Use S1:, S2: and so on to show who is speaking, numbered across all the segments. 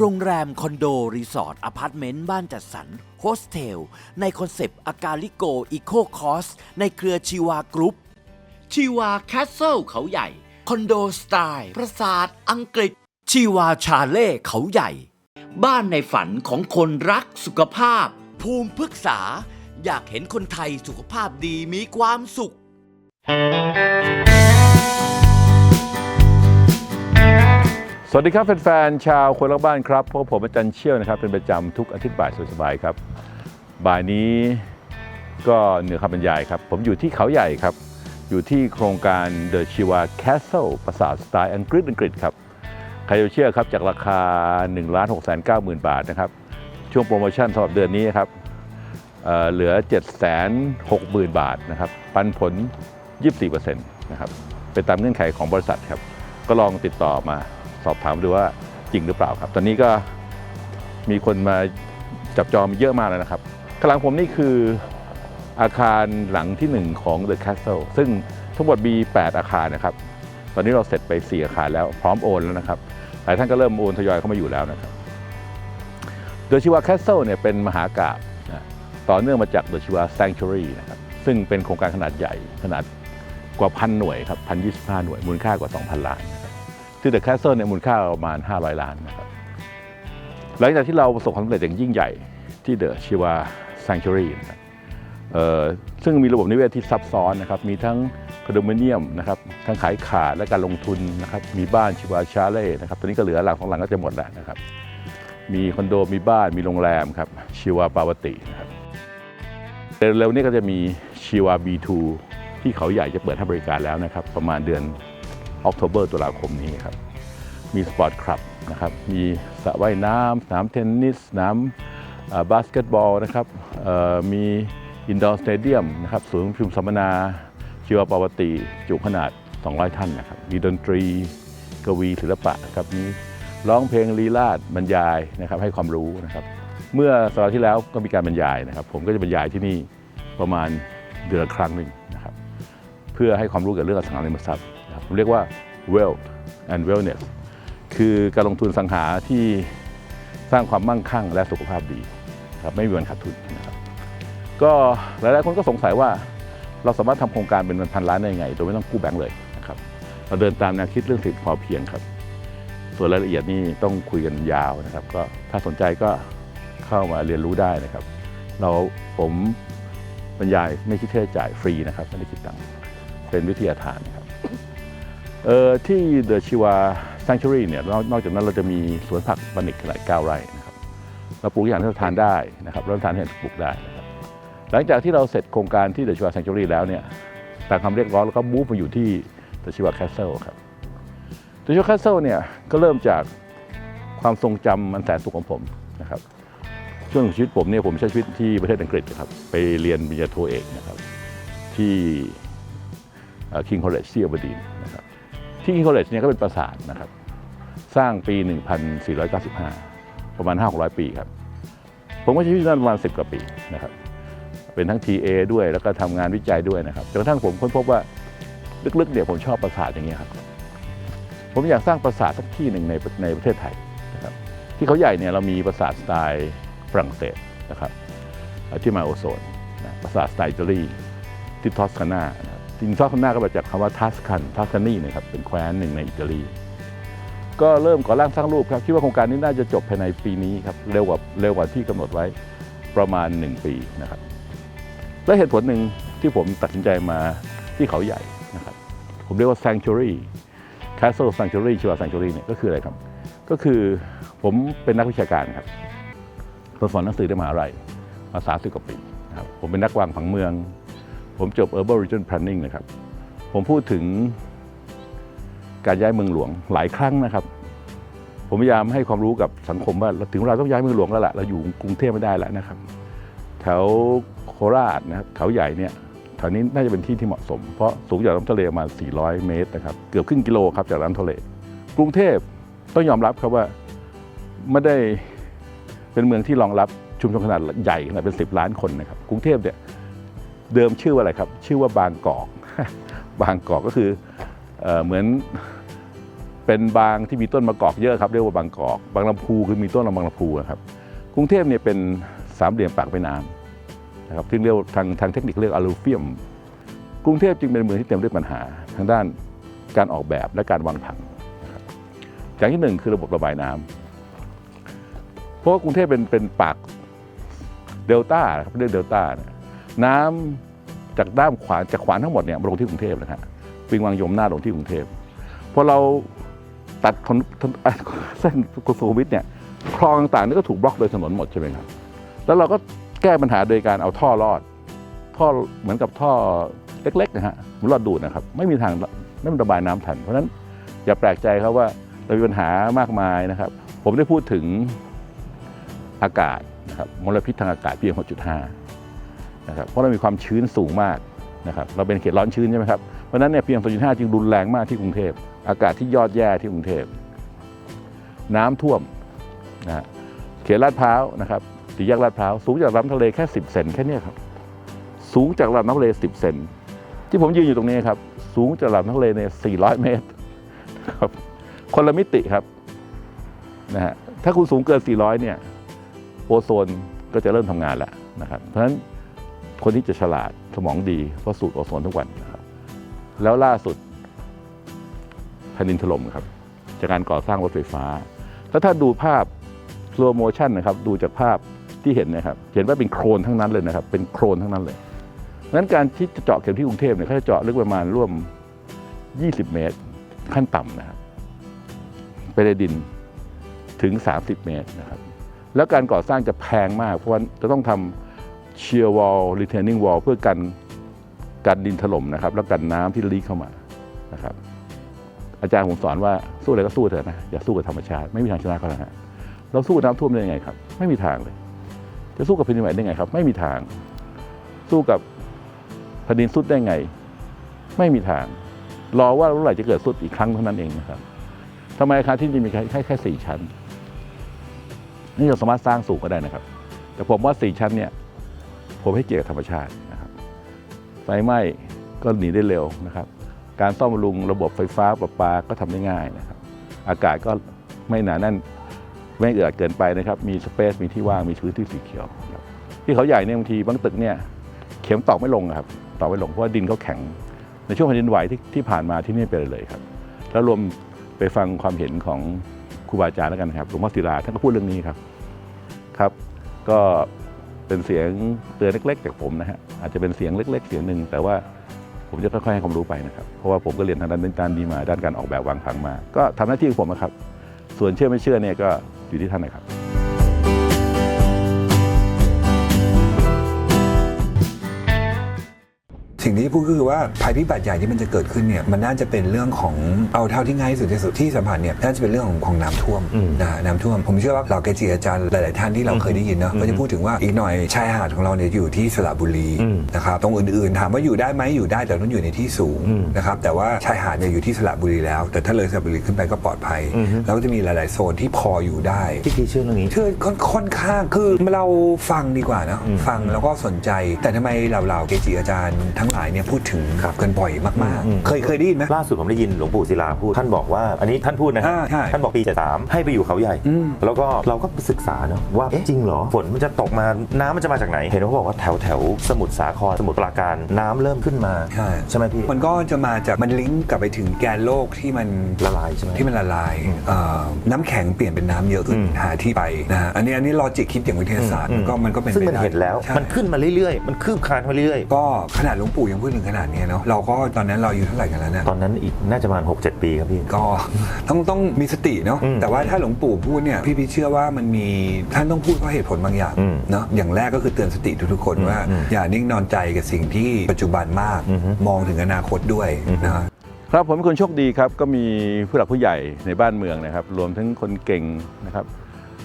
S1: โรงแรม คอนโด รีสอร์ทอพาร์ตเมนต์ บ้านจัดสรรโฮสเทล ในคอนเซปต์อากาลิโกอีโคคอส ในเครือชีวากรุ๊ปชีวาแคสเซิลเขาใหญ่ คอนโดสไตล์ปราสาทอังกฤษ ชีวาชาเล่เขาใหญ่ บ้านในฝันของคนรักสุขภาพ ภูมิพฤกษา อยากเห็นคนไทยสุขภาพดีมีความสุข
S2: สวัสดีครับแฟนๆชาวคนรักบ้านครับพบผมอาจารย์เชี่ยวนะครับ เป็นประจำทุกอาทิตย์บ่ายสบายๆครับ บ่ายนี้ก็เหนือคำบรรยายครับ ผมอยู่ที่เขาใหญ่ครับ อยู่ที่โครงการ The Shiva Castle ปราสาทสไตล์อังกฤษอังกฤษครับใครจะเชื่อครับจากราคา1 6 9 0 0 0 0บาทนะครับ ช่วงโปรโมชั่นสำหรับเดือนนี้ครับเอ่อเหลือ 760,000 บาทนะครับ ปันผล 24%นะครับเป็นตามเงื่อนไขของบริษัทครับ ก็ลองติดต่อมา สอบถามดูว่าจริงหรือเปล่าครับ ตอนนี้ก็มีคนมาจับจองเยอะมากแล้วนะครับข้างหลังผมนี่คืออาคารหลังที่ 1 ของ The Castle ซึ่งทั้งหมดมี 8 อาคารนะครับ ตอนนี้เราเสร็จไป 4 อาคารแล้วพร้อมโอนแล้วนะครับ หลายท่านก็เริ่มโอนทยอยเข้ามาอยู่แล้วนะครับ The Shiva Castle เนี่ยเป็นมหากาบนะต่อเนื่องมาจาก The Shiva Sanctuary นะครับ ซึ่งเป็นโครงการขนาดใหญ่ขนาดกว่าพันหน่วยครับพันยี่สิบห้าหน่วยมูลค่ากว่า 2,000 ล้าน นะครับที่ The Castle เนี่ยมูลค่าประมาณ 500 ล้านนะครับหลังจากที่เราประสบความสำเร็จอย่างยิ่งใหญ่ที่ The Shiva Sanctuary นะครับซึ่งมีระบบนิเวศที่ซับซ้อนนะครับ มีทั้งคอนโดมิเนียมนะครับ ทั้งขายขาดและการลงทุนนะครับ มีบ้านชิวาชาเล่นะครับ ตอนนี้ก็เหลือหลังสองหลังก็จะหมดแล้วนะครับ มีคอนโด มีบ้าน มีโรงแรมครับ ชิวาปาวตินะครับเร็วๆนี้ก็จะมีชิวา B2 ที่เขาใหญ่จะเปิดให้บริการแล้วนะครับ ประมาณเดือน ออกโทเบอร์ตุลาคมนี้ครับ มีสปอร์ตคลับนะครับ มีสระว่ายน้ำสนามเทนนิสสนามบาสเกตบอลนะครับมีอินดอร์สเตเดียมนะครับศูนย์ประชุมสัมมนาชีวปาวติจุขนาด 200 ท่านนะครับ มีดนตรีกวีศิลปะครับมีร้องเพลงลีลาดบรรยายนะครับให้ความรู้นะครับ เมื่อสัปดาห์ที่แล้วก็มีการบรรยายนะครับ ผมก็จะบรรยายที่นี่ประมาณเดือนครั้งหนึ่งนะครับ เพื่อให้ความรู้เกี่ยวกับเรื่องอสังหาริมทรัพย์ เรียกว่า wealth and wellness คือการลงทุนสังหาที่สร้างความมั่งคั่งและสุขภาพดีครับไม่มีวันขาดทุนนะครับก็หลายๆคนก็สงสัยว่าเราสามารถทำโครงการเป็นพันล้านได้ยังไง โดยไม่ต้องกู้แบงก์เลยนะครับเราเดินตามแนวคิดเรื่องเศรษฐกิจพอเพียงครับ ส่วนรายละเอียดนี่ต้องคุยกันยาวนะครับ ก็ถ้าสนใจก็เข้ามาเรียนรู้ได้นะครับ เราผมบรรยายไม่คิดค่าใช้จ่ายฟรีนะครับไม่ได้คิดตังค์เป็นวิทยาทาน เอ่อที่เดอะชิวา Sanctuary เนี่ยนอกจากนั้นเราจะมีสวนผักบันิกขนาด9ไร่นะครับเราปลูกอย่างที่เราทานได้นะครับเราทานให้ปลูกได้นะครับหลังจากที่เราเสร็จโครงการที่เดอะชิวา Sanctuary แล้วเนี่ยตามคำเรียกร้องแล้วก็มูฟมาอยู่ที่เดอะชิวา Castle ครับเดอะชิวา Castle เนี่ยก็เริ่มจากความทรงจำมันแสนสุขของผมนะครับช่วงชีวิตผมเนี่ยผมใช้ชีวิตที่ประเทศอังกฤษนะครับไปเรียนปริญญาโทเอกนะครับที่คิงคอลเลจที่อบดีนนะครับ ที่คิงคอลเลจเนี่ยก็เป็นปราสาทนะครับ สร้างปี 1495 ประมาณ500 ปีครับ ผมก็ใช้ชีวิตนั้นประมาณ 10 กว่าปีนะครับ เป็นทั้ง TA ด้วยแล้วก็ทำงานวิจัยด้วยนะครับจนกระทั่งผมค้นพบว่าลึกๆเนี่ยผมชอบปราสาทอย่างเงี้ยครับ ผมอยากสร้างปราสาทสักที่หนึ่งในในประเทศไทยนะครับ ที่เขาใหญ่เนี่ยเรามีปราสาทสไตล์ฝรั่งเศสนะครับที่มาโอโซนนะปราสาทสไตล์อิตาลีที่ทอสคานานะ จริงๆทอสคานาก็มาจากคำว่าทัสคันทัสคานีนะครับเป็นแคว้นหนึ่งในอิตาลีก็เริ่มก่อร่างสร้างรูปครับคิดว่าโครงการนี้น่าจะจบภายในปีนี้ครับเร็วกว่าเร็วกว่าที่กำหนดไว้ประมาณ 1 ปีนะครับ และเหตุผลหนึ่งที่ผมตัดสินใจมาที่เขาใหญ่นะครับ ผมเรียกว่า sanctuary castle sanctuary ชิวา sanctuary เนี่ยก็คืออะไรครับ ก็คือผมเป็นนักวิชาการครับผมสอนหนังสือในมหาลัยมาสามสิบกว่าปีนะครับผมเป็นนักวางผังเมือง ผมจบ Urban Region Planning นะครับ ผมพูดถึงการย้ายเมืองหลวงหลายครั้งนะครับ ผมพยายามให้ความรู้กับสังคมว่าเราถึงเวลาต้องย้ายเมืองหลวงแล้วล่ะเราอยู่กรุงเทพไม่ได้แล้วนะครับ แถวโคราชนะครับเขาใหญ่เนี่ยแถวนี้น่าจะเป็นที่ที่เหมาะสม เพราะสูงจากน้ำทะเลมา 400 เมตรนะครับเกือบครึ่งกิโลครับจากน้ำทะเล กรุงเทพต้องยอมรับครับว่าไม่ได้เป็นเมืองที่รองรับชุมชนขนาดใหญ่ขนาดเป็น 10 ล้านคนนะครับ กรุงเทพเนี่ย เดิมชื่อว่าอะไรครับ ชื่อว่าบางกอก บางกอกก็คือเอเหมือนเป็นบางที่มีต้นมะกอกเยอะครับเรียกว่าบางกอก บางลำพูคือมีต้นบางลำพูครับ กรุงเทพเนี่ยเป็นสามเหลี่ยมปากแม่น้ำนะครับที่เรียกทางทางเทคนิคเรียกอลูเฟียม กรุงเทพจึงเป็นเมืองที่เต็มด้วยปัญหา ทางด้านการออกแบบและการวางผังอย่างที่หนึ่งคือระบบระบายน้ำเพราะว่ากรุงเทพเป็นเป็นปากเดลต้าครับเรียกเดลต้านี่ย น้ำจากด้ามขวานจากขวานทั้งหมดเนี่ยมาลงที่กรุงเทพนะฮะปิงวังยมหน้าลงที่กรุงเทพพอเราตัดนนอะเส้นสุขุวิทเนี่ยคลองต่างๆนี่ก็ถูกบล็อกโดยถนนหมดใช่ไหมครับแล้วเราก็แก้ปัญหาโดยการเอาท่อลอด ท่อเหมือนกับท่อเล็กๆนะฮะมือนลอดดูดนะครับ ไม่มีทางไม่มีระบายน้ำทัน เพราะฉะนั้นอย่าแปลกใจครับว่าเรามีปัญหามากมายนะครับ ผมได้พูดถึงอากาศนะครับมลพิษทางอากาศเพียง 6.5 นะครับเพราะเรามีความชื้นสูงมากนะครับเราเป็นเขตร้อนชื้นใช่ไหมครับเพราะนั้นเนี่ยเพียง6.5จึงรุนแรงมากที่กรุงเทพ อากาศที่ยอดแย่ที่กรุงเทพ น้ำท่วมนะเขตลาดพร้าวนะครับสี่แยกลาดพร้าวสูงจากลำทะเลแค่ 10 เซนแค่เนี้ยครับสูงจากลำน้ำทะเล 10 เซนที่ผมยืนอยู่ตรงนี้ครับสูงจากลำน้ำทะเลเนี่ย 400 เมตรครับคนละมิติครับนะฮะถ้าคุณสูงเกิน 400 เนี่ยโอโซนก็จะเริ่มทำงานแล้วนะครับเพราะฉะนั้น คนที่จะฉลาดสมองดีเพราะสูดโอโซนทุกวันนะครับแล้วล่าสุดแผ่นดินถล่มครับจากการก่อสร้างรถไฟฟ้า แล้วถ้าดูภาพ slow motion นะครับดูจากภาพที่เห็นนะครับเห็นว่าเป็นโครนทั้งนั้นเลยนะครับเป็นโครนทั้งนั้นเลยงั้นการที่จะเจาะเข็มที่กรุงเทพเนี่ยเขาจะเจาะลึกประมาณร่วม 20 เมตรขั้นต่ำนะครับไปในดินถึง 30 เมตรนะครับแล้วการก่อสร้างจะแพงมากเพราะว่าจะต้องทำ shear wall retaining wall เพื่อกันกันดินถล่มนะครับ แล้วกันน้ำที่ลีกเข้ามานะครับ อาจารย์ผมสอนว่าสู้อะไรก็สู้เถอะนะอย่าสู้กับธรรมชาติไม่มีทางชนะเขาแล้วฮะเราสู้กับน้ำท่วมได้ยังไงครับ ไม่มีทางเลย จะสู้กับแผ่นดินไหวได้ไงครับ ไม่มีทาง สู้กับแผ่นดินสุดได้ไง ไม่มีทาง รอว่าเมื่อไหร่จะเกิดสุดอีกครั้งเท่านั้นเองนะครับทำไมอาคารที่ดินมีแค่แค่แค่สี่ชั้นนี่เราสามารถสร้างสูงก็ได้นะครับ แต่ผมว่าสี่ชั้นเนี่ย ผมให้เกียรติธรรมชาตินะครับไฟไหม้ก็หนีได้เร็วนะครับ การซ่อมบำรุงระบบไฟฟ้าประปาก็ทำได้ง่ายนะครับ อากาศก็ไม่หนาแน่นไม่เอือดเกินไปนะครับ มีสเปซมีที่ว่างมีพื้นที่สีเขียวที่เขาใหญ่เนี่ยบางทีบางตึกเนี่ยเข็มตอกไม่ลงครับตอกไม่ลงเพราะว่าดินเขาแข็ง ในช่วงแผ่นดินไหวที่ที่ผ่านมาที่นี่เป็นเลยครับ แล้วรวมไปฟังความเห็นของครูบาอาจารย์แล้วกันครับหลวงพ่อศิลาท่านก็พูดเรื่องนี้ครับครับ ก็ เป็นเสียงเตือนเล็กๆจากผมนะฮะอาจจะเป็นเสียงเล็ก ๆ เสียงหนึ่งแต่ว่าผมจะค่อยๆให้ความรู้ไปนะครับเพราะว่าผมก็เรียนทางด้านด้านนี้มาด้านการออกแบบวางผังมา ก็ทำหน้าที่ของผมนะครับส่วนเชื่อไม่เชื่อเนี่ยก็อยู่ที่ท่านนะครับ
S3: งที่พูดก็คือว่าภัยพิบัติใหญ่ที่มันจะเกิดขึ้นเนี่ยมันน่าจะเป็นเรื่องของเอาเท่าที่ง่ายที่สุดที่สุดที่สัมผัสเนี่ยน่าจะเป็นเรื่องของของน้ำท่วมนะฮะน้ำท่วม ผมเชื่อว่าเหล่าเกจิอาจารย์หลาย ๆ ท่านที่เราเคยได้ยินเนาะก็จะพูดถึงว่าอีกหน่อยชายหาดของเราเนี่ยอยู่ที่สระบุรีนะครับตรงอื่น ๆ ถามว่าอยู่ได้ไหมอยู่ได้แต่ต้องอยู่ในที่สูงนะครับแต่ว่าชายหาดเนี่ยอยู่ที่สระบุรีแล้ว แต่ถ้าเลยสระบุรีขึ้นไปก็ปลอดภัย แล้วก็จะมีหลาย ๆ โซนที่พออยู่ได้
S4: พี่พีเชื่อเรื่องนี้
S3: เชื่อค่อนค่อนข้างคือเราฟังดีกว่านะฟังแล้วก็สนใจ แต่ทำไมเหล่าๆเกจิอาจารย์ทั้งหลายเนี่ยพูดถึงกันบ่อยมากๆ เคยเคยได้ยินไหม
S4: ล่าสุดผมได้ยินหลวงปู่ศิลาพูด ท่านบอกว่า อันนี้ท่านพูดนะ
S3: อ่าใช่
S4: ท่านบอกปีสามให้ไปอยู่เขาใหญ่ แล้วก็เราก็ศึกษาเนอะว่าจริงเหรอฝนมันจะตกมาน้ำมันจะมาจากไหน เห็นเขาบอกว่าแถวแถวสมุทรสาครสมุทรปราการน้ำเริ่มขึ้นมา
S3: ใช่
S4: ใช่ไหมพี่
S3: มันก็จะมาจากมันลิงก์กลับไปถึงแกนโลกที่มัน
S4: ละลายใช่ไหม
S3: ที่มันละลายน้ำแข็งเปลี่ยนเป็นน้ำเยอะขึ้นหาที่ไปนะฮะอันนี้อันนี้ลอจิกคิดอย่างวิทยาศาสตร์มันก็มันก็เป็น
S4: ซึ่งมันเห็นแล้วมันขึ้นมาเรื่อยๆ มันคืบคลานมาเรื่อย
S3: ก็ขนาดหลวงปู่ยังพูดถึงขนาดนี้เนาะเราก็ตอนนั้นเราอายู่เท่าไหร่กันแล้วเนี่ย
S4: ๆตอนนั้นอีกน่าจะประมาณ6-7 ปีครับพี่
S3: ก็ต้องต้องมีสติเนาะ
S4: อืม
S3: แต่ว่าถ้าหลวงปู่พูดเนี่ยพี่พี่เชื่อว่ามันมีท่านต้องพูดเพราะเหตุผลบางอย่าง
S4: อืม
S3: เนาะอย่างแรกก็คือเตือนสติทุกๆคน
S4: อืม
S3: ว่า
S4: อืม
S3: อย่านิ่งนอนใจกับสิ่งที่ปัจจุบันมาก
S4: อือฮึ
S3: มองถึงอนาคตด้วย
S4: อือฮึ
S3: นะ
S2: ครับผมเป็นคนโชคดีครับก็มีผู้หลักผู้ใหญ่ในบ้านเมืองนะครับ รวมทั้งคนเก่งนะครับ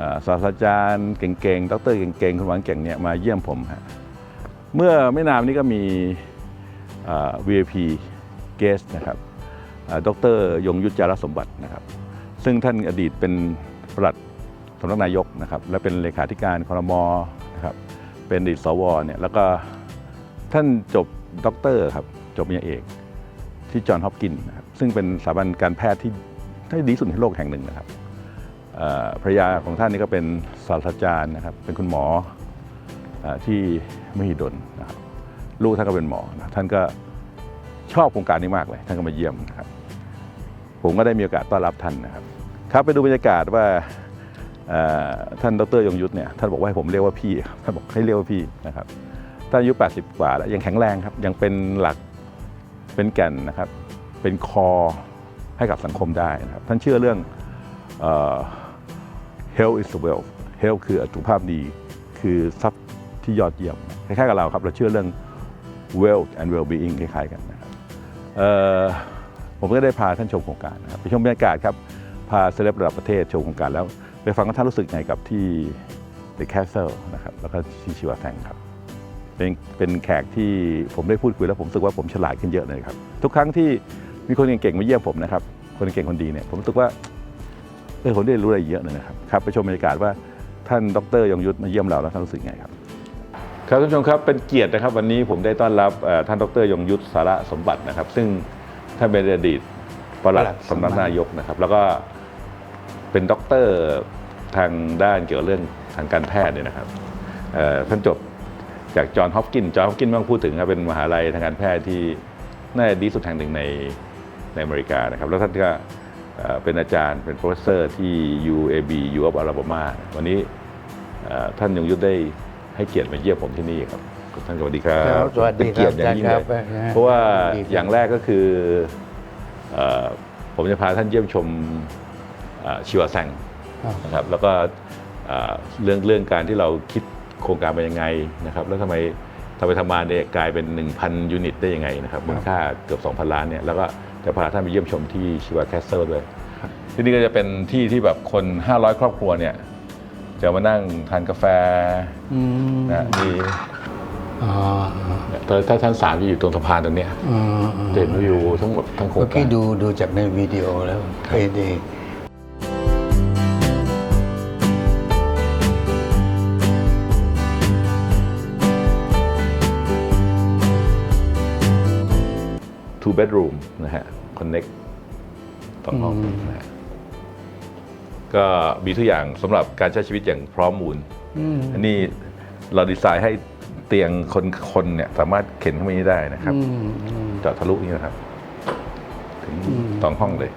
S2: อ่าศาสตราจารย์เก่งๆ ดรเก่งๆคนหวังเก่งเนี่ยมาเยี่ยมผมฮะ เมื่อไม่นานนี้ก็มีอ่า VIP guest นะครับดรยงยุทธจารสมบัตินะครับ ซึ่งท่านอดีตเป็นปลัดสำนักนายกนะครับ และเป็นเลขาธิการครมนะครับเป็นอดีตสวเนี่ยแล้วก็ท่านจบด็อกเตอร์ครับจบปริญญาเอกที่จอห์นฮอปกินส์นะครับซึ่งเป็นสถาบันการแพทย์ที่ที่ดีที่สุดในโลกแห่งหนึ่งนะครับภรรยาของท่านนี่ก็เป็นศาสตราจารย์นะครับ เป็นคุณหมออที่มหิดลนะครับ ลูกท่านก็เป็นหมอนะท่านก็ชอบโครงการนี้มากเลย ท่านก็มาเยี่ยมนะครับ ผมก็ได้มีโอกาสต้อนรับท่านนะครับ ครับไปดูบรรยากาศว่าท่านดรยงยุทธเนี่ยท่านบอกว่าให้ผมเรียกว่าพี่ครับท่านบอกให้เรียกว่าพี่นะครับท่านอายุ 80 กว่าแล้วยังแข็งแรงครับ ยังเป็นหลักเป็นแก่นนะครับ เป็นคอให้กับสังคมได้นะครับ ท่านเชื่อเรื่องเอ่อ health is wealth health คือสุขภาพดี คือทรัพย์ที่ยอดเยี่ยมคล้ายๆกับเราครับ เราเชื่อเรื่อง wealth and well-being คล้ายๆกันนะครับผมก็ได้พาท่านชมโครงการนะครับไปชมบรรยากาศครับพาเซเลบระดับประเทศชมโครงการแล้ว ไปฟังว่าท่านรู้สึกไงกับที่ The Castle นะครับแล้วก็ที่ชิวาแทงครับเป็นเป็นแขกที่ผมได้พูดคุยแล้วผมรู้สึกว่าผมฉลาดขึ้นเยอะเลยครับ ทุกครั้งที่มีคนเก่งๆมาเยี่ยมผมนะครับ คนเก่งคนดีเนี่ยผมรู้สึกว่าเออผมได้รู้อะไรเยอะเลยนะครับครับไปชมบรรยากาศว่าท่านดรยงยุทธมาเยี่ยมเราแล้วท่านรู้สึกไงครับ ครับท่านผู้ชมครับเป็นเกียรตินะครับวันนี้ผมได้ต้อนรับเอ่อท่านดรยงยุทธสาระสมบัตินะครับ ซึ่งท่านเป็นอดีตปลัดสำนักนายกนะครับ แล้วก็เป็นด็อกเตอร์ทางด้านเกี่ยวกับเรื่องทางการแพทย์เนี่ยนะครับเอ่อท่านจบจากจอห์นฮอปกินส์จอห์นฮอปกินส์ไม่ต้องพูดถึงครับเป็นมหาลัยทางการแพทย์ที่น่าจะดีที่สุดแห่งหนึ่งในในอเมริกานะครับ แล้วท่านก็เอ่อเป็นอาจารย์เป็น professor ที่ UAB U of Alabama วันนี้เอ่อท่านยงยุทธได้ ให้เกียรติมาเยี่ยมผมที่นี่ครับท่านสวัสดีครับ
S5: ครับสวัสดี
S2: เป็นเกียรติอย่างยิ่ง
S5: ค
S2: เล
S5: รับ
S2: ย
S5: อาจารย์ครับ
S2: เพราะว่า
S5: ยินดีครับ
S2: อย่างแรกก็คือเอ่อผมจะพาท่านเยี่ยมชมเอ่อชิวาแซงนะครับแล้วก็อ่าเรื่องเรื่องการที่เราคิดโครงการเป็นยังไงนะครับแล้วทำไมทำไปทำมาเนี่ยกลายเป็น 1,000 ยูนิตได้ยังไงนะครับมูลค่าเกือบ 2,000 ล้านเนี่ยแล้วก็จะพาท่านไปเยี่ยมชมที่ชิวาแคสเซิลด้วยที่นี่ก็จะเป็นที่ที่แบบคน 500 ครอบครัวเนี่ย จะมานั่งทานกาแฟ
S5: อืม
S2: นะมี
S5: อ๋อ
S2: ตอนถ้าชั้นสามจะอยู่ตรงสะพานตรงเนี้ย
S5: อืมอืม
S2: จะเห็นวิวทั้งหมดทั้งโครง
S5: เมื่อ
S2: การ
S5: กี้ดูดูจากในวิดีโอแล้วไปดี
S2: ทูเบดรูมนะฮะคอนเน็กสองห้องนะฮะ ก็มีทุกอย่างสำหรับการใช้ชีวิตอย่างพร้อมมูล
S5: อืม
S2: อันนี้เราดีไซน์ให้เตียงคนคนเนี่ยสามารถเข็นเข้ามานี้ได้นะครับ
S5: อืมอืม
S2: เจาะทะลุนี่นะครับ ถึง
S5: อืม
S2: สองห้องเลย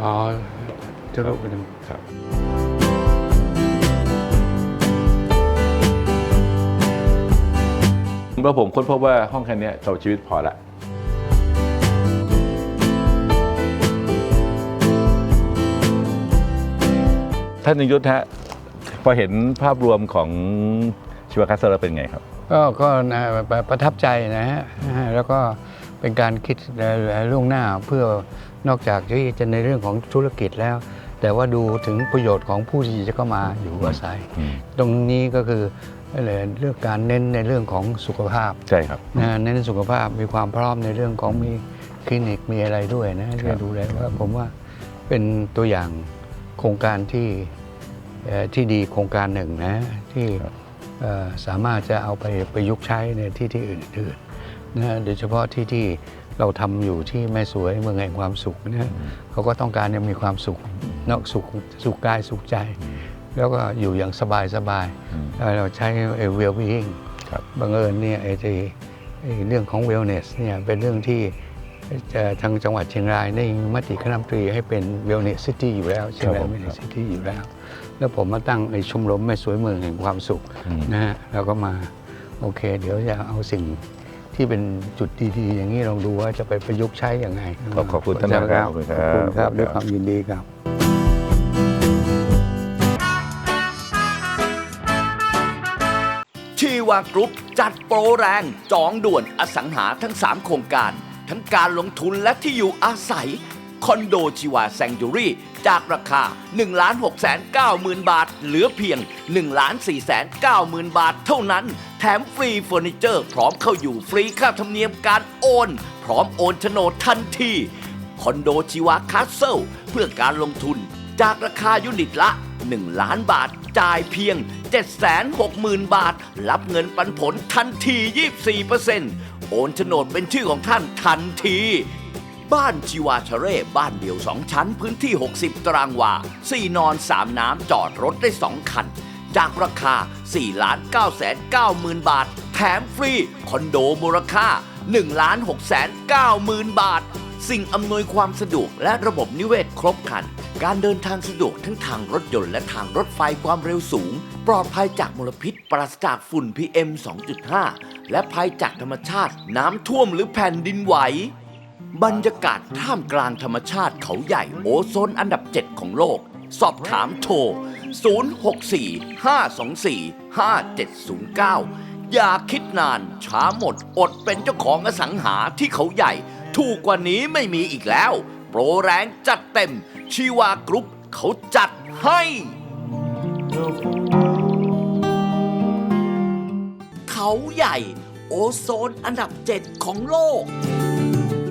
S5: อ๋อจะรู้ไปดู
S2: ครับแล้วผมค้นพบว่าห้องแค่เนี้ยสำหรับชีวิตพอละ ท่านนยุทธฮะพอเห็นภาพรวมของชีวคัสเซอร์แล้วเป็นไงครับ
S5: ก็ก็นะประประทับใจนะฮะนะฮะแล้วก็เป็นการคิดล่วงหน้าเพื่อนอกจากที่จะในเรื่องของธุรกิจแล้ว แต่ว่าดูถึงประโยชน์ของผู้ที่จะเข้ามาอยู่อาศัย
S2: อืม
S5: ตรงนี้ก็คือเรื่องการเน้นในเรื่องของสุขภาพ
S2: ใช่ครับ
S5: นะเน้นสุขภาพมีความพร้อมในเรื่องของมีคลินิกมีอะไรด้วยนะที่จะดูแลว่าผมว่าเป็นตัวอย่างโครงการที่เอ่อที่ดีโครงการหนึ่งนะที่เอ่อสามารถจะเอาไปประยุกต์ใช้ในที่ที่อื่นๆนะโดยเฉพาะที่ที่เราทำอยู่ที่แม่สวยเมืองแห่งความสุขนะเขาก็ต้องการจะมีความสุขนอกสุขสุขกายสุขใจ แล้วก็อยู่อย่างสบายสบายๆ
S2: อืม
S5: เอ่อเราใช้ well being
S2: ครับ
S5: บังเอิญเนี่ยไอ้ที่ไอ้เรื่องของ wellness เนี่ยเป็นเรื่องที่จะ ทางจังหวัดเชียงรายได้มีมติคณะรัฐมนตรีให้เป็น wellness city อยู่แล้วเชียงราย
S2: ครับผม
S5: wellness city อยู่แล้ว แล้วผมมาตั้งไอ้ชมรมแม่สวยเมืองแห่งความสุข
S2: อืม
S5: นะฮะแล้วก็มาโอเค เดี๋ยวจะเอาสิ่งที่เป็นจุดดีๆ อย่างนี้ลองดูว่าจะไปประยุกต์ใช้อย่างไง
S2: ขอบขอบคุณท่านมากครับ
S5: ขอบคุณครับด้วยความยินดีครับ
S1: ชีวากรุ๊ปจัดโปรแรงจองด่วนอสังหาทั้ง 3 โครงการ ทั้งการลงทุนและที่อยู่อาศัย คอนโดชีวาแซงจูรี่ จากราคา 1 6 9 0 0 0 0 บาท เหลือเพียง 1 4 9 0 0 0 บาทเท่านั้น แถมฟรีเฟอร์นิเจอร์พร้อมเข้าอยู่ฟรีค่าธรรมเนียมการโอน พร้อมโอนโฉนดทันทีคอนโดชีวาคาสเซิลเพื่อการลงทุนจากราคายูนิตละ 1 ล้านบาท จ่ายเพียง 760,000 บาท รับเงินปันผลทันที 24% โอนโฉนดเป็นชื่อของท่านทันที บ้านชีวาชะเร่บ้านเดี่ยวสองชั้นพื้นที่ 60 ตารางวา4นอน3น้ำจอดรถได้2คัน จากราคา4ล้าน9แสน9หมื่นบาท แถมฟรี คอนโดมูลค่า1ล้าน6แสน9หมื่นบาท สิ่งอำนวยความสะดวกและระบบนิเวศครบครัน การเดินทางสะดวกทั้งทางรถยนต์และทางรถไฟความเร็วสูง ปลอดภัยจากมลพิษปราศจากฝุ่น PM 2.5 และภัยจากธรรมชาติน้ำท่วมหรือแผ่นดินไหว บรรยากาศท่ามกลางธรรมชาติเขาใหญ่โอโซนอันดับ 7 ของโลก สอบถามโทร 064-524-5709 อย่าคิดนานช้าหมดอดเป็นเจ้าของอสังหาที่เขาใหญ่ ถูกกว่านี้ไม่มีอีกแล้ว โปรแรงจัดเต็ม ชีวากรุ๊ปเขาจัดให้ เขาใหญ่ โอโซนอันดับ7ของโลก